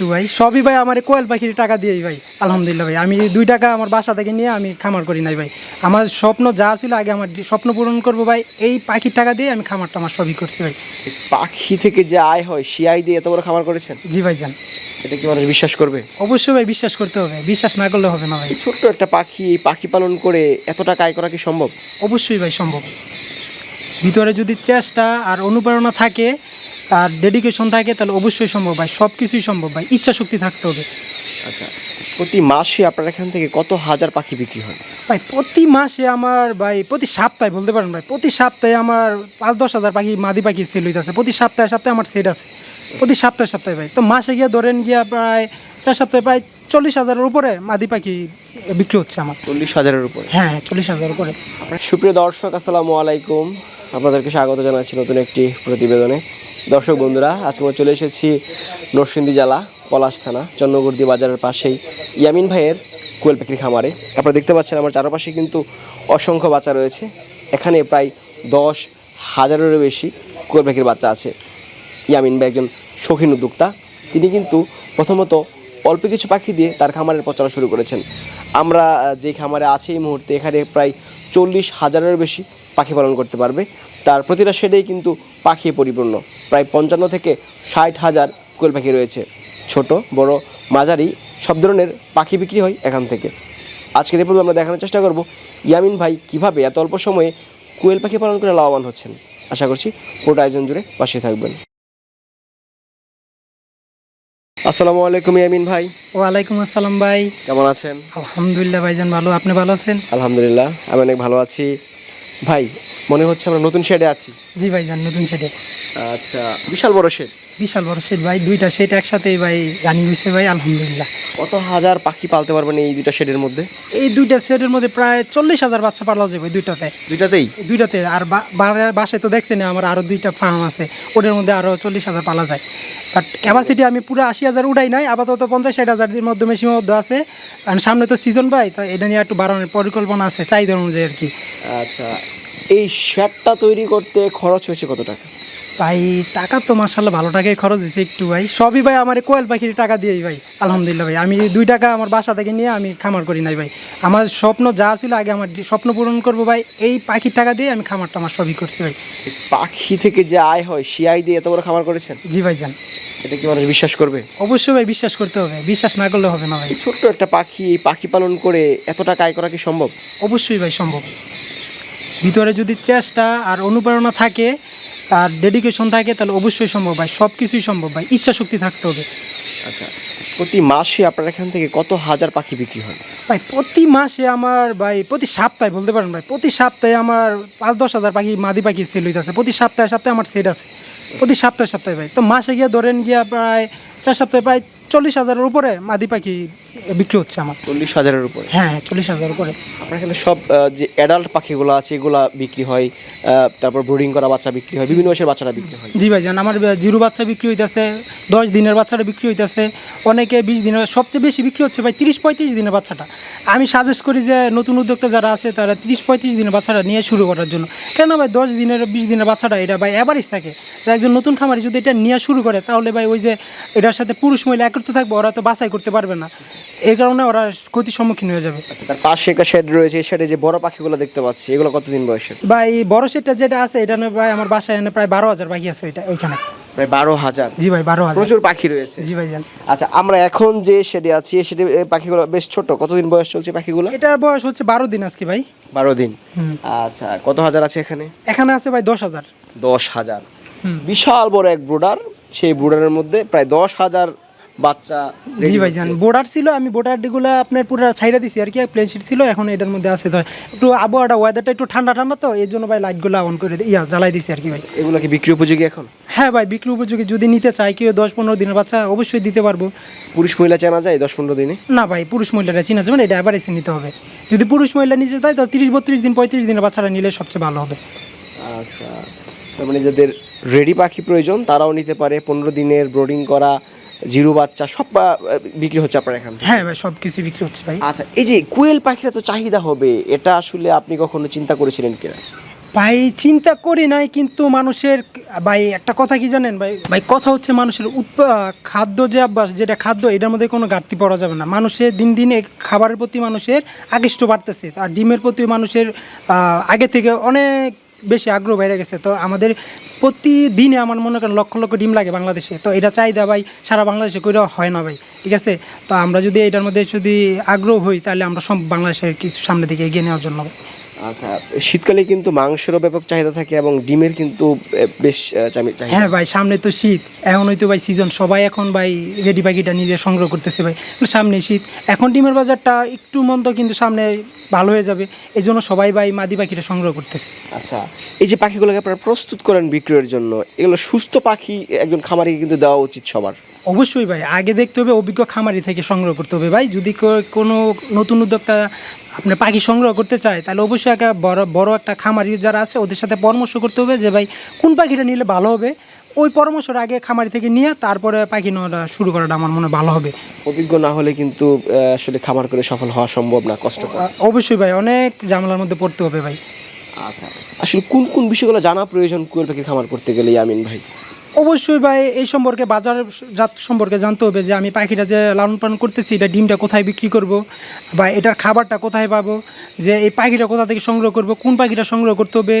তো ভাই। সবই ভাই আমার কোয়েল পাখির টাকা দিয়েই ভাই আলহামদুলিল্লাহ ভাই। আমি দুই টাকা আমার বাসা থেকে নিয়ে আমি খামার করি নাই ভাই। আমার স্বপ্ন যা ছিল আগে আমার স্বপ্ন পূরণ করব ভাই এই পাখির টাকা দিয়ে আমি খামারটা আমার সবই করছি ভাই। পাখি থেকে যে আয় হয় সে আয় দিয়ে এত বড় খামার করেছেন? জি ভাই যান এটা কি মানুষ বিশ্বাস করবে? অবশ্যই ভাই বিশ্বাস করতে হবে। বিশ্বাস না করলে হবে না ভাই। ছোট্ট একটা পাখি এই পাখি পালন করে এত টাকা আয় করা কি সম্ভব? অবশ্যই ভাই সম্ভব। ভিতরে যদি চেষ্টা আর অনুপ্রেরণা থাকে আর ডেডিকেশন থাকে তাহলে অবশ্যই সম্ভব ভাই সব কিছুই সম্ভব ভাই ইচ্ছা শক্তি থাকতে হবে। আচ্ছা প্রতি মাসে আপনার এখান থেকে কত হাজার পাখি বিক্রি হয়? ভাই প্রতি মাসে আমার ভাই প্রতি সপ্তাহে বলতে পারেন ভাই প্রতি সপ্তাহে আমার পাঁচ দশ হাজার পাখি মাদি পাখি সেল হইতেছে। প্রতি সপ্তাহে সপ্তাহে আমার সেট আছে। প্রতি সপ্তাহে সপ্তাহে ভাই। তো মাসে গিয়ে ধরেন গিয়া প্রায় চার সপ্তাহে প্রায় চল্লিশ হাজারের উপরে মাদি পাখি বিক্রি হচ্ছে আমার। চল্লিশ হাজারের উপরে? হ্যাঁ চল্লিশ হাজারের উপরে। সুপ্রিয় দর্শক আসসালামু আলাইকুম। আপনাদেরকে স্বাগত জানাচ্ছি নতুন একটি প্রতিবেদনে। দর্শক বন্ধুরা, আজকে আমরা চলে এসেছি নরসিংদী জেলা, পলাশ থানা চন্নগুর্দি বাজারের পাশেই ইয়ামিন ভাইয়ের কোয়েল পাখির খামারে। আপনারা দেখতে পাচ্ছেন আমার চারপাশে কিন্তু অসংখ্য বাচ্চা রয়েছে। এখানে প্রায় দশ হাজারেরও বেশি কোয়েল পাখির বাচ্চা আছে। ইয়ামিন ভাই একজন শৌখিন উদ্যোক্তা। তিনি কিন্তু প্রথমত অল্প কিছু পাখি দিয়ে তার খামারের প্রচার শুরু করেছেন। আমরা যে খামারে আছি এই মুহূর্তে এখানে প্রায় চল্লিশ হাজারেরও বেশি পাখি পালন করতে পারবে। তার প্রতিটা শেডেই কিন্তু পাখি পরিপূর্ণ। প্রায় পঞ্চান্ন থেকে ষাট হাজার কোয়েল পাখি রয়েছে। ছোট বড় মাঝারি সব ধরনের পাখি বিক্রি হয় এখান থেকে। আজকের এই পর্বে আমরা দেখানোর চেষ্টা করব ইয়ামিন ভাই কীভাবে এত অল্প সময়ে কোয়েল পাখি পালন করে লাভবান হচ্ছেন। আশা করছি পুরোটা আয়োজন জুড়ে পাশে থাকবেন। আসসালামু আলাইকুম ইয়ামিন ভাই। ওয়ালাইকুম আসসালাম ভাই। কেমন আছেন? আলহামদুলিল্লাহ ভাইজান ভালো। আপনি ভালো আছেন? আলহামদুলিল্লাহ আমি অনেক ভালো আছি। ভাই মনে হচ্ছে আমরা নতুন শেডে আছি। জি ভাই যান নতুন শেডে আচ্ছা বিশাল বড় শেড বিশাল বড় সেট ভাই। দুইটা সেট একসাথেই ভাই রানি হয়েছে ভাই আলহামদুলিল্লাহ। কত হাজার পাখি পালতে পারবেন এই দুইটা শেডের মধ্যে? এই দুইটা শেডের মধ্যে প্রায় চল্লিশ হাজার বাচ্চা পালা যাবে দুইটাতে। দুইটাতেই? দুইটাতে। আর বাসায় তো দেখছেন আমার আরও দুইটা ফার্ম আছে। ওটার মধ্যে আরও চল্লিশ হাজার পালা যায়। বাট ক্যাপাসিটি আমি পুরো আশি হাজার উঠাই নাই আপাতত পঞ্চাশ ষাট হাজারের মাধ্যমে সীমাবদ্ধ আছে। আর সামনে তো সিজন পাই তো এটা নিয়ে একটু বাড়ানোর পরিকল্পনা আছে চাহিদা অনুযায়ী আর কি। আচ্ছা। এই শেডটা তৈরি করতে খরচ হয়েছে কত টাকা? ভাই টাকা তো মার্শাল্লাহ ভালো টাকাই খরচ হয়েছে একটু ভাই। সবই ভাই আমার কোয়েল পাখির টাকা দিয়েই ভাই। আলহামদুলিল্লাহ ভাই। আমি দুই টাকা আমার বাসা থেকে নিয়ে আমি খামার করি নাই ভাই। আমার স্বপ্ন যা ছিল আগে আমার স্বপ্ন পূরণ করব ভাই। এই পাখির টাকা দিয়ে আমি খামারটা আমার সবই করছি ভাই। পাখি থেকে যে আয় হয় সে আয় দিয়ে এত বড় খামার করেছেন? জি ভাই যান এটা কি মানুষ বিশ্বাস করবে? অবশ্যই ভাই বিশ্বাস করতে হবে। বিশ্বাস না করলে হবে না ভাই। ছোট্ট একটা পাখি এই পাখি পালন করে এত টাকা আয় করা কি সম্ভব? অবশ্যই ভাই সম্ভব। ভিতরে যদি চেষ্টা আর অনুপ্রেরণা থাকে আর ডেডিকেশন থাকে, তাহলে অবশ্যই সম্ভব হয় সব কিছুই সম্ভব ভাই ইচ্ছা শক্তি থাকতে হবে। আচ্ছা প্রতি মাসে আপনার এখান থেকে কত হাজার পাখি বিক্রি হয়? ভাই প্রতি মাসে আমার ভাই প্রতি সপ্তাহে বলতে পারেন ভাই প্রতি সপ্তাহে আমার পাঁচ দশ হাজার পাখি মাদি পাখি সেল হইতেছে। প্রতি সপ্তাহে সপ্তাহে আমার সেট আছে। প্রতি সপ্তাহে সপ্তাহে ভাই। তো মাসে গিয়ে ধরেন গিয়া প্রায় চার সপ্তাহে প্রায় চল্লিশ হাজারের উপরে মাদি পাখি বিক্রি হচ্ছে আমার। চল্লিশ হাজারের উপরে? হ্যাঁ চল্লিশ হাজার উপরে। আপনার এখানে সব যে অ্যাডাল্ট পাখিগুলো আছে এগুলা বিক্রি হয় তারপর ব্রুডিং করা বাচ্চা বিক্রি হয় বিভিন্ন বয়সের বাচ্চারা বিক্রি হয়। জি ভাই জান আমার জিরো বাচ্চা বিক্রি হইতেছে দশ দিনের বাচ্চাটা বিক্রি হইতেছে অনেকে বিশ দিনের সবচেয়ে বেশি বিক্রি হচ্ছে ভাই তিরিশ পঁয়ত্রিশ দিনের বাচ্চাটা। আমি সাজেস্ট করি যে নতুন উদ্যোক্তা যারা আছে তারা তিরিশ পঁয়ত্রিশ দিনের বাচ্চাটা নিয়ে শুরু করার জন্য। কেন ভাই দশ দিনের বিশ দিনের বাচ্চাটা এটা ভাই অ্যাভারেজ থাকে। তো একজন নতুন খামারি যদি এটা নিয়ে শুরু করে তাহলে ভাই ওই যে এটার সাথে পুরুষ মহিলা একত্র থাকবে ওরা তো বাছাই করতে পারবে না। এই কারণে ওরা ক্ষতির সম্মুখীন হয়ে যাবে। আচ্ছা তার পাশে একটা শেড রয়েছে শেডে যে বড় পাখিগুলো দেখতে পাচ্ছি এগুলো কতদিন বয়সের? বা এই বড় শেডটা যেটা আছে এটা ভাই আমার বাসায় এনে প্রায় বারো হাজার বাকি আছে এটা ওইখানে। প্রায় বারো হাজার। জি ভাই বারো হাজার। প্রচুর পাখি রয়েছে। জি ভাই জান আচ্ছা আমরা এখন যে শেডে আছি সেটি পাখিগুলো বেশ ছোট। কতদিন বয়স চলছে পাখিগুলো? এটার বয়স হচ্ছে বারো দিন আজকে ভাই। বারো দিন। আচ্ছা কত হাজার আছে এখানে? এখানে আছে ভাই দশ হাজার। দশ হাজার। বিশাল বড় এক ব্রোডার। সেই ব্রোডারের মধ্যে প্রায় দশ হাজার বাচ্চা জি ভাই জান বোর্ডার ছিল আমি বোর্ডারগুলো আপনার পুরো ছাইরা দিছি আর কি প্লেন শিট ছিল এখন এটার মধ্যে আছে তো একটু আবহাওয়াটা ওয়েদারটা একটু ঠান্ডা ঠান্ডা তো এই জন্য ভাই লাইটগুলো অন করে ইয়া জ্বালাই দিছি আর কি ভাই। এগুলো কি বিক্রি উপযোগী এখন? হ্যাঁ ভাই বিক্রি উপযোগী যদি নিতে চাই কেউ দশ পনেরো দিনের বাচ্চা অবশ্যই দিতে পারব। পুরুষ মহিলা চেনা যায় দশ পনেরো দিনে? না ভাই পুরুষ মহিলারা চিনা যাবে না এটা অ্যাভারেজে নিতে হবে। যদি পুরুষ মহিলা নিতে চাই তাহলে তিরিশ বত্রিশ দিন পঁয়ত্রিশ দিনের বাচ্চারা নিলে সবচেয়ে ভালো হবে। আচ্ছা তার মানে যাদের রেডি পাখি প্রয়োজন তারাও নিতে পারে পনেরো দিনের ব্রোডিং করা জিরো বাচ্চা সব বিক্রি হচ্ছে আপনার এখান থেকে? হ্যাঁ ভাই সব কিছু বিক্রি হচ্ছে ভাই। আচ্ছা এই যে কোয়েল পাখির তো চাহিদা হবে এটা আসলে আপনি কখনো চিন্তা করেছিলেন কিনা? ভাই চিন্তা করি নাই কিন্তু মানুষের ভাই একটা কথা কি জানেন ভাই? ভাই কথা হচ্ছে মানুষের উৎপ খাদ্য যে অভ্যাস যেটা খাদ্য এটার মধ্যে কোনো ঘাটতি পড়া যাবে না। মানুষের দিন দিন খাবারের প্রতি মানুষের আকৃষ্ট বাড়তেছে। আর ডিমের প্রতি মানুষের আগে থেকে অনেক বেশি আগ্রহ বেড়ে গেছে। তো আমাদের প্রতিদিনে আমার মনে করেন লক্ষ লক্ষ ডিম লাগে বাংলাদেশে। তো এটা চাহিদা ভাই, সারা বাংলাদেশে করে হয় না ভাই, ঠিক আছে? তো আমরা যদি এটার মধ্যে যদি আগ্রহ হই, তাহলে আমরা সব বাংলাদেশের কিছু সামনের দিকে এগিয়ে নেওয়ার জন্য। আচ্ছা শীতকালে কিন্তু মাংসেরও ব্যাপক চাহিদা থাকে এবং ডিমের কিন্তু বেশ হ্যাঁ ভাই সামনে তো শীত। এখন হয়তো ভাই সিজন সবাই এখন ভাই রেডি পাখিটা নিজে সংগ্রহ করতেছে ভাই। সামনে শীত। এখন ডিমের বাজারটা একটু মন্দ কিন্তু সামনে ভালো হয়ে যাবে। এই জন্য সবাই ভাই মাদি পাখিটা সংগ্রহ করতেছে। আচ্ছা এই যে পাখিগুলোকে আপনারা প্রস্তুত করেন বিক্রয়ের জন্য এগুলো সুস্থ পাখি একজন খামারিকে কিন্তু দেওয়া উচিত সবার। অবশ্যই ভাই আগে দেখতে হবে অভিজ্ঞ খামারি থেকে সংগ্রহ করতে হবে ভাই। যদি কোনো নতুন উদ্যোক্তা আপনার পাখি সংগ্রহ করতে চায় তাহলে অবশ্যই একটা বড় বড় একটা খামারি যারা আছে ওদের সাথে পরামর্শ করতে হবে যে ভাই কোন পাখিটা নিলে ভালো হবে? ওই পরামর্শটা আগে খামারি থেকে নিয়ে তারপরে পাখি নেওয়াটা শুরু করাটা আমার মনে হয় ভালো হবে। অভিজ্ঞ না হলে কিন্তু আসলে খামার করে সফল হওয়া সম্ভব না কষ্ট অবশ্যই ভাই অনেক ঝামেলার মধ্যে পড়তে হবে ভাই। আচ্ছা আসলে কোন কোন বিষয়গুলো জানা প্রয়োজন কোয়েল পাখির খামার করতে গেলে ইয়ামিন ভাই? অবশ্যই ভাই, এই সম্পর্কে বাজার জাত সম্পর্কে জানতে হবে যে আমি পাখিটা যে লালন পালন করতেছি, এটা ডিমটা কোথায় বিক্রি করব বা এটার খাবারটা কোথায় পাবো? যে এই পাখিটা কোথা থেকে সংগ্রহ করব, কোন পাখিটা সংগ্রহ করতে হবে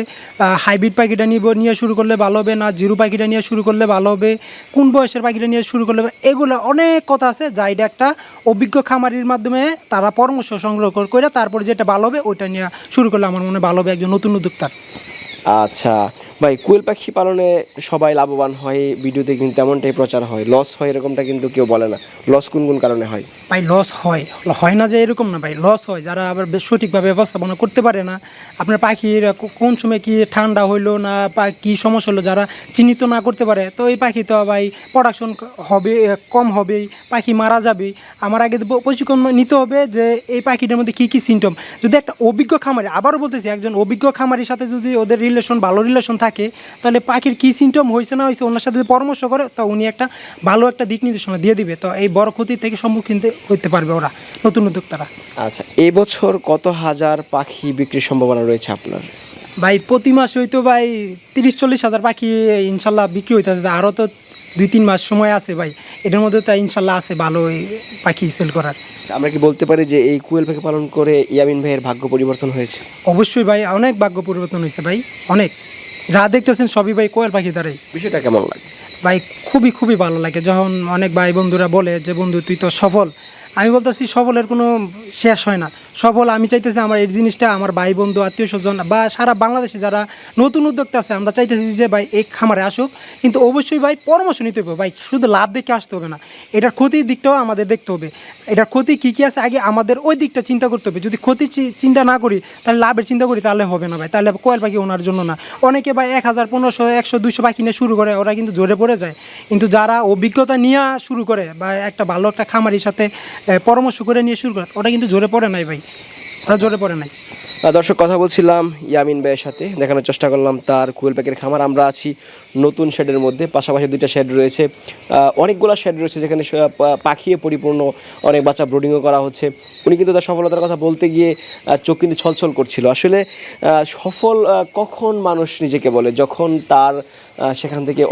হাইব্রিড পাখিটা নিব, নিয়ে শুরু করলে ভালো হবে না, জিরো পাখিটা নিয়ে শুরু করলে ভালো হবে, কোন বয়সের পাখিটা নিয়ে শুরু করলে এগুলো অনেক কথা আছে যা এটা একটা অভিজ্ঞ খামারির মাধ্যমে তারা পরামর্শ সংগ্রহ করে তারপরে যেটা ভালো হবে ওইটা নিয়ে শুরু করলে আমার মনে ভালো হবে একজন নতুন উদ্যোক্তার আচ্ছা ভাই, কোয়েল পাখি পালনে সবাই লাভবান হয়, ভিডিওতে কিন্তু এমনটাই প্রচার হয়। লস হয় এরকমটা কিন্তু কেউ বলে না। লস কোন কোন কারণে হয়? ভাই লস হয়। হয় না যে এরকম না ভাই লস হয়। যারা আবার সঠিকভাবে ব্যবস্থাপনা করতে পারে না, আপনার পাখির কোন সময় কি ঠান্ডা হইল না বা কী সমস্যা হলো যারা চিহ্নিত না করতে পারে, তো এই পাখি তো ভাই প্রোডাকশন হবে কম হবেই, পাখি মারা যাবে আমার আগে ব- প্রশিক্ষণ নিতে হবে যে এই পাখিটার মধ্যে কী কী সিমটম যদি একটা অভিজ্ঞ খামারি, আবারও বলতেছি, একজন অভিজ্ঞ খামারির সাথে যদি ওদের রিলেশন ভালো রিলেশন থাকে তাহলে পাখির কী সিমটম হয়েছে না হয়েছে ওনার সাথে যদি পরামর্শ করে তো উনি একটা ভালো একটা দিক নির্দেশনা দিয়ে দিবে। তো এই বড় ক্ষতি থেকে সম্মুখীন হতে পারবে ওরা নতুন উদ্যোক্তারা। আচ্ছা এবছর কত হাজার পাখি বিক্রির সম্ভাবনা রয়েছে আপনার? ভাই প্রতি মাস হয়তো ভাই তিরিশ চল্লিশ হাজার পাখি ইনশাল্লাহ বিক্রি হইতেছে। আরও তো দুই তিন মাস সময় আছে ভাই এটার মধ্যে তো ইনশাল্লাহ আছে ভালো পাখি সেল করার। আচ্ছা, আমরা কি বলতে পারি যে এই কুয়েল পাখি পালন করে ইয়ামিন ভাইয়ের ভাগ্য পরিবর্তন হয়েছে? অবশ্যই ভাই অনেক ভাগ্য পরিবর্তন হয়েছে ভাই অনেক। যা দেখতেছেন সবই ভাই কোয়েল পাখি দ্বারাই। বিষয়টা কেমন লাগে? ভাই খুবই খুবই ভালো লাগে। যখন অনেক ভাই বন্ধুরা বলে যে বন্ধু তুই তো সফল। আমি বলতেছি, সবলের কোনো শেষ হয় না। সবল, আমি চাইতেছি আমার এই জিনিসটা আমার ভাই বন্ধু, আত্মীয় স্বজন বা সারা বাংলাদেশে যারা নতুন উদ্যোক্তা আছে, আমরা চাইতেছি যে ভাই এই খামারে আসুক। কিন্তু অবশ্যই ভাই পরামর্শ নিতে হবে। ভাই, শুধু লাভ দেখে আসতে হবে না। এটার ক্ষতির দিকটাও আমাদের দেখতে হবে। এটার ক্ষতি কী কী আছে, আগে আমাদের ওই দিকটা চিন্তা করতে হবে। যদি ক্ষতি চিন্তা না করি, তাহলে লাভের চিন্তা করি, তাহলে হবে না ভাই। তাহলে কোয়েল পাখি ওনার জন্য না। অনেকে ভাই এক হাজার, পনেরোশো, একশো দুশো পাখি নিয়ে শুরু করে, ওরা কিন্তু জোরে পড়ে যায়। কিন্তু যারা অভিজ্ঞতা নিয়ে শুরু করে বা একটা ভালো একটা খামারির সাথে পরামর্শ করে নিয়ে শুরু করা। ওটা কিন্তু জোরে পড়ে নাই ভাই। জোরে পড়ে নাই। দর্শক, কথা বলছিলাম ইয়ামিন ভাইয়ের সাথে। দেখানোর চেষ্টা করলাম তার কুয়েল পাখির খামার। আমরা আছি নতুন শেডের মধ্যে। পাশাপাশি দুইটা শেড রয়েছে। অনেকগুলো শেড রয়েছে যেখানে পাখিয়ে পরিপূর্ণ। অনেক বাচ্চা ব্রোডিংও করা হচ্ছে। উনি কিন্তু তার সফলতার কথা বলতে গিয়ে চোখ কিন্তু ছলছল করছিল। আসলে সফল কখন মানুষ নিজেকে বলে? যখন তার সেখান থেকে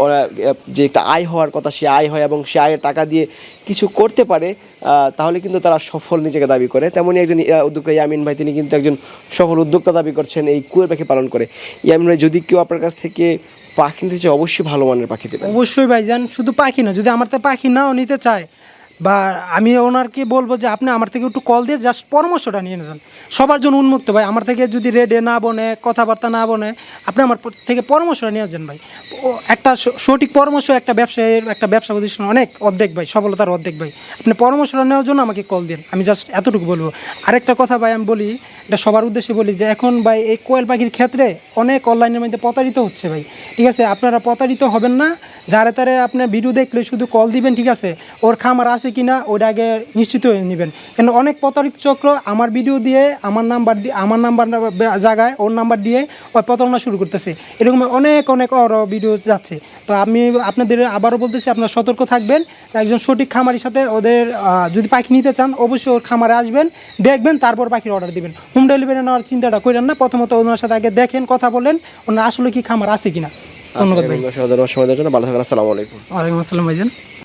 যে একটা আয় হওয়ার কথা, সে আয় হয় এবং সে আয়ের টাকা দিয়ে কিছু করতে পারে তাহলে কিন্তু তারা সফল নিজেকে দাবি করে। তেমনই একজন উদ্যোক্তা ইয়ামিন ভাই, তিনি কিন্তু একজন সফল উদ্যোক্তা দাবি করছেন এই কুয়ের পাখি পালন করে। ইয়ামিন ভাই, যদি কেউ আপনার কাছ থেকে পাখি নিতে চায়, অবশ্যই ভালো মানের পাখি দেবেন। অবশ্যই ভাই ভাইজান, শুধু পাখি না, যদি আমার তো পাখি নাও নিতে চায় বা আমি ওনারকে বলব যে আপনি আমার থেকে একটু কল দিয়ে জাস্ট পরামর্শটা নিয়ে নেন। সবার জন্য উন্মুক্ত ভাই, আমার থেকে যদি রেডে না বনে, কথাবার্তা না বনে, আপনি আমার থেকে পরামর্শটা নিয়ে যান ভাই। ও, একটা সঠিক পরামর্শ, একটা ব্যবসায়ের, একটা ব্যবসা প্রতিষ্ঠান অনেক, অর্ধেক ভাই, সফলতার অর্ধেক ভাই। আপনি পরামর্শটা নেওয়ার জন্য আমাকে কল দিন, আমি জাস্ট এতটুকু বলব। আরেকটা কথা ভাই, আমি বলি, এটা সবার উদ্দেশ্যে বলি যে এখন ভাই এই কোয়েল পাখির ক্ষেত্রে অনেক অনলাইনের মধ্যে প্রতারিত হচ্ছে ভাই। ঠিক আছে, আপনারা প্রতারিত হবেন না যারে তারে আপনার ভিডিও দেখলে শুধু কল দিবেন, ঠিক আছে? ওর খামার আছে কি না ওটা আগে নিশ্চিত হয়ে নেবেন। কেন, অনেক প্রতারক চক্র আমার ভিডিও দিয়ে, আমার নাম্বার দিয়ে আমার নাম্বার জায়গায় ওর নাম্বার দিয়ে ওই প্রতারণা শুরু করতেছে। এরকম অনেক অনেক অর ভিডিও যাচ্ছে। তো আমি আপনাদের আবারও বলতেছি, আপনারা সতর্ক থাকবেন। একজন সঠিক খামারির সাথে ওদের যদি পাখি নিতে চান, অবশ্যই ওর খামারে আসবেন, দেখবেন, তারপর পাখির অর্ডার দিবেন। হোম ডেলিভারি নেওয়ার চিন্তাটা করেন না, প্রথমত ওনার সাথে আগে দেখেন, কথা বলেন, ওনার আসলে কি খামার আছে কিনা। ধন্যবাদ ভাই। দর্শক সময় দেওয়ার জন্য ভালো থাকেন আসসালামু আলাইকুম। ওয়ালাইকুম আসসালাম ভাইজান।